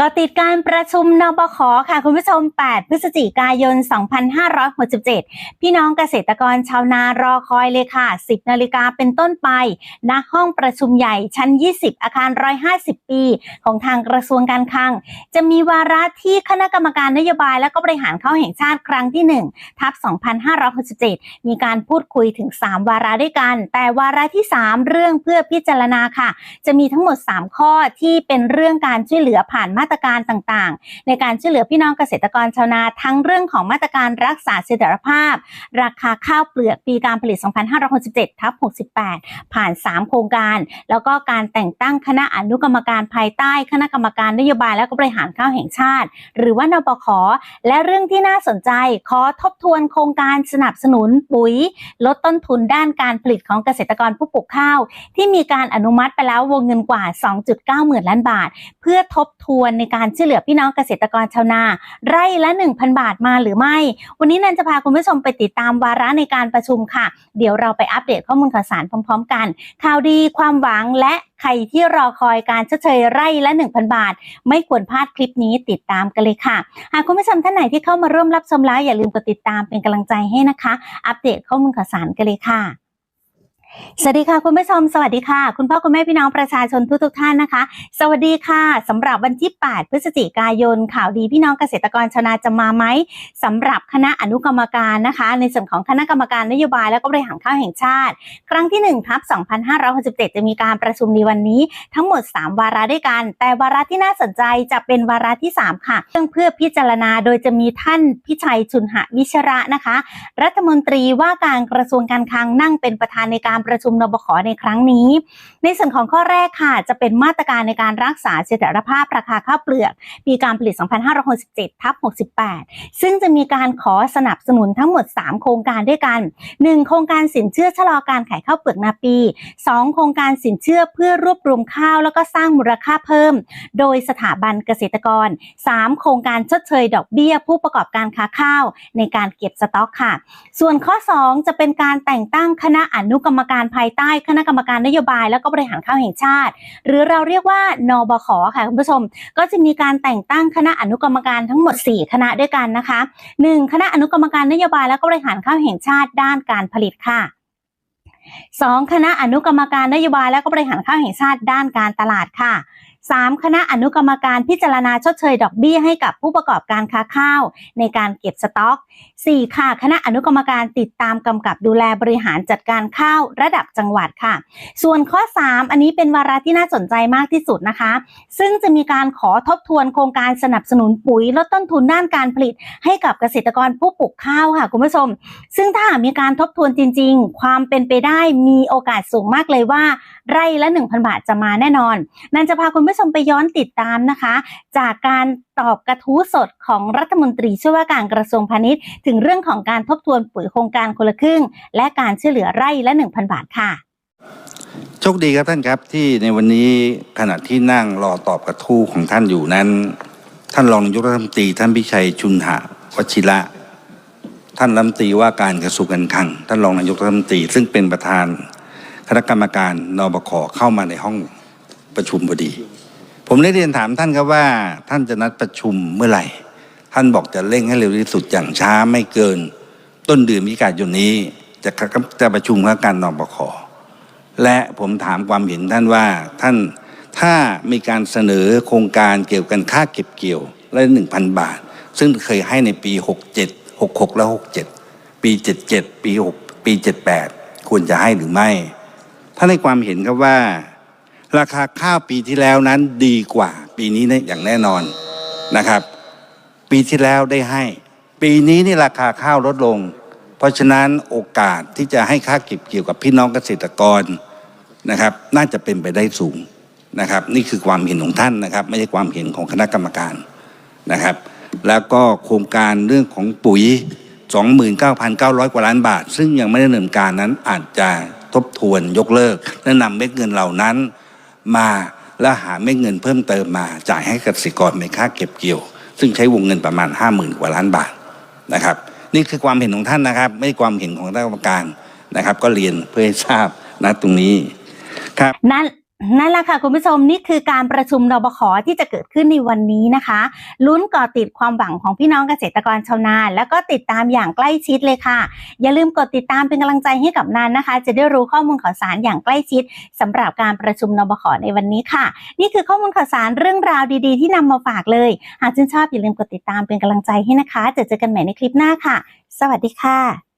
ก็ติดการประชุมนบคค่ะ คุณผู้ชม 8 พฤศจิกายน 2567 พี่น้องเกษตรกรชาวนารอคอยเลยค่ะ 10 นาฬิกาเป็นต้นไปณห้องประชุมใหญ่ชั้น 20 อาคาร 150 ปี ของทางกระทรวงการคลัง จะมีวาระที่คณะกรรมการนโยบายและก็บริหารข้าวแห่งชาติครั้งที่ 1 ทับ 2567 มีการพูดคุยถึง 3 วาระด้วยกัน แต่วาระที่ 3 เรื่องเพื่อพิจารณาค่ะ จะมีทั้งหมด 3 ข้อที่เป็นเรื่องการช่วยเหลือผ่านมาาตรการต่างๆ ในการช่วยเหลือพี่น้องเกษตรกรชาวนาทั้งเรื่องของมาตรการรักษาเสถียรภาพ ราคาข้าวเปลือกปีการผลิต 2567ทับ68 ผ่าน 3 โครงการ แล้วก็การแต่งตั้งคณะอนุกรรมการภายใต้ คณะกรรมการนโยบายและก็บริหารข้าวแห่งชาติ หรือว่านปขและเรื่องที่น่าสนใจขอทบทวนโครงการสนับสนุนปุ๋ย ลดต้นทุนด้านการผลิตของเกษตรกรผู้ปลูกข้าว ที่มีการอนุมัติไปแล้ววงเงินกว่า 2.9 หมื่นล้านบาท เพื่อทบทวนในการช่วยเหลือพี่น้องเกษตรกรชาวนา ไร่ละ 1,000 บาทมาหรือไม่ วันนี้นันจะพาคุณผู้ชมไปติดตามวาระในการประชุมค่ะ เดี๋ยวเราไปอัปเดตข้อมูลข่าวสารพร้อม ๆ กัน ข่าวดีความหวังและใครที่รอคอยการชดเชยไร่ละ 1,000 บาท ไม่ควรพลาดคลิปนี้ติดตามกันเลยค่ะ หากคุณผู้ชมท่านไหนที่เข้ามาร่วมรับชมแล้วอย่าลืมกดติดตามเป็นกำลังใจให้นะคะ อัปเดตข้อมูลข่าวสารกันเลยค่ะ สวัสดีค่ะ คุณผู้ชมสวัสดีค่ะ คุณพ่อคุณแม่พี่น้องประชาชนทุกทุกท่านนะคะ สวัสดีค่ะสำหรับวันที่ 8 พฤศจิกายน ข่าวดีพี่น้องเกษตรกรชาวนาจะมาไหมสำหรับคณะอนุกรรมการนะคะ ในส่วนของคณะกรรมการนโยบายและก็บริหารข้าวแห่งชาติ ครั้งที่1ทับ2567 จะมีการประชุมในวันนี้ทั้งหมด 3 วาระด้วยกัน แต่วาระที่น่าสนใจจะเป็นวาระที่ 3 ค่ะเรื่องเพื่อพิจารณาโดยจะมีท่านพิชัยชุนหวิชระนะคะ รัฐมนตรีว่าการกระทรวงการคลังนั่งเป็นประธานในการประชุมนบขในครั้งนี้ ในส่วนของข้อแรกค่ะ จะเป็นมาตรการในการรักษาเสถียรภาพราคาข้าวเปลือก ปีการผลิต 2567ทับ68 ซึ่งจะมีการขอสนับสนุนทั้งหมด 3 โครงการด้วยกัน 1 โครงการสินเชื่อชะลอการขายข้าวเปลือกนาปี 2 โครงการสินเชื่อเพื่อรวบรวมข้าวแล้วก็สร้างมูลค่าเพิ่ม โดยสถาบันเกษตรกร 3 โครงการชดเชยดอกเบี้ยผู้ประกอบการค้าข้าว ในการเก็บสต็อกค่ะ ส่วนข้อ 2 จะเป็นการแต่งตั้งคณะอนุกรรมการภายใต้คณะกรรมการนโยบาย และก็บริหารข้าวแห่งชาติ หรือเราเรียกว่านบขค่ะคุณผู้ชม ก็จะมีการแต่งตั้งคณะอนุกรรมการทั้งหมด 4 คณะด้วยกันนะคะ 1. คณะอนุกรรมการนโยบายและก็บริหารข้าวแห่งชาติด้านการผลิตค่ะ 2. คณะอนุกรรมการนโยบายและก็บริหารข้าวแห่งชาติด้านการตลาดค่ะ 3. คณะอนุกรรมการพิจารณาชดเชยดอกเบี้ยให้กับผู้ประกอบการค้าข้าว ในการเก็บสต็อก 4. ค่ะ คณะอนุกรรมการติดตามกำกับดูแลบริหารจัดการข้าวระดับจังหวัดค่ะ ส่วนข้อ 3 อันนี้เป็นวาระที่น่าสนใจมากที่สุดนะคะ ซึ่งจะมีการขอทบทวนโครงการสนับสนุนปุ๋ยลดต้นทุนด้านการผลิต ให้กับเกษตรกรผู้ปลูกข้าวค่ะคุณผู้ชม ซึ่งถ้าหากมีการทบทวนจริง ๆ ความเป็นไปได้มีโอกาสสูงมากเลยว่า ไร่ละ 1,000 บาทจะมาแน่นอน นันจะพาคุณผู้ชมไปย้อนติดตามนะคะ จากการตอบกระทู้สดของรัฐมนตรีช่วยว่าการกระทรวงพาณิชย์ ถึงเรื่องของการทบทวนปุ๋ยโครงการคนละครึ่ง และการช่วยเหลือไร่ละ 1,000 บาทค่ะโชคดีครับท่านครับที่ในวันนี้ขณะที่นั่งรอตอบกระทู้ของท่านอยู่นั้น ท่านรองนายกรัฐมนตรี ท่านพิชัยชุนหะวชิระท่านรัฐมนตรีว่าการกระทรวงการคลัง ท่านรองนายกรัฐมนตรี ซึ่งเป็นประธานคณะกรรมการนบขเข้ามาในห้องประชุมพอดี ผมได้เรียนถามท่านครับว่า ท่านจะนัดประชุมเมื่อไหร่ ท่านบอกจะเร่งให้เร็วที่สุดอย่างช้าไม่เกิน ต้นเดือนมิถุนายนนี้ จะจะประชุมคณะกรรมการนบขและผมถามความเห็นท่านว่าท่านถ้ามีการเสนอโครงการเกี่ยวกันค่าเก็บเกี่ยวละหนึ่งพันบาท ซึ่งเคยให้ในปี 67 66 และ 67 ปี 77 ปี 6 ปี 78 ควรจะให้หรือไม่ถ้าในความเห็นครับว่า ราคาข้าวปีที่แล้วนั้นดีกว่า ปีนี้นะอย่างแน่นอนนะครับ ปีที่แล้วได้ให้ ปีนี้นี่ราคาข้าวลดลง เพราะฉะนั้นโอกาสที่จะให้ค่าเก็บเกี่ยวกับพี่น้องเกษตรกรนะครับ น่าจะเป็นไปได้สูงนะครับ นี่คือความเห็นของท่านนะครับ ไม่ใช่ความเห็นของคณะกรรมการนะครับ แล้วก็โครงการเรื่องของปุ๋ย 29,900 กว่าล้านบาท ซึ่งยังไม่ได้ดำเนินการนั้นอาจจะทบทวนยกเลิกและนำเม็ดเงินเหล่านั้น มาแล้วหาไม่เงินเพิ่มเติมมาจ่ายให้เกษตรกรในค่าเก็บเกี่ยว ซึ่งใช้วงเงินประมาณ 50,000 กว่าล้านบาทนะครับ นี่คือความเห็นของท่านนะครับ ไม่ใช่ความเห็นของคณะกรรมการนะครับ ก็เรียนเพื่อให้ทราบนะตรงนี้ครับนั่น นั่นแหละค่ะคุณผู้ชมนี่คือการประชุมนบขที่จะเกิดขึ้นในวันนี้นะคะลุ้นก่อติดความหวังของพี่น้องเกษตรกรชาวนาแล้วก็ติดตามอย่างใกล้ชิดเลยค่ะ อย่าลืมกดติดตามเป็นกำลังใจให้กับนันนะคะ จะได้รู้ข้อมูลข่าวสารอย่างใกล้ชิดสำหรับการประชุมนบขในวันนี้ค่ะ นี่คือข้อมูลข่าวสารเรื่องราวดีๆ ที่นำมาฝากเลย หากชื่นชอบอย่าลืมกดติดตามเป็นกำลังใจให้นะคะจะเจอกันใหม่ในคลิปหน้าค่ะ สวัสดีค่ะ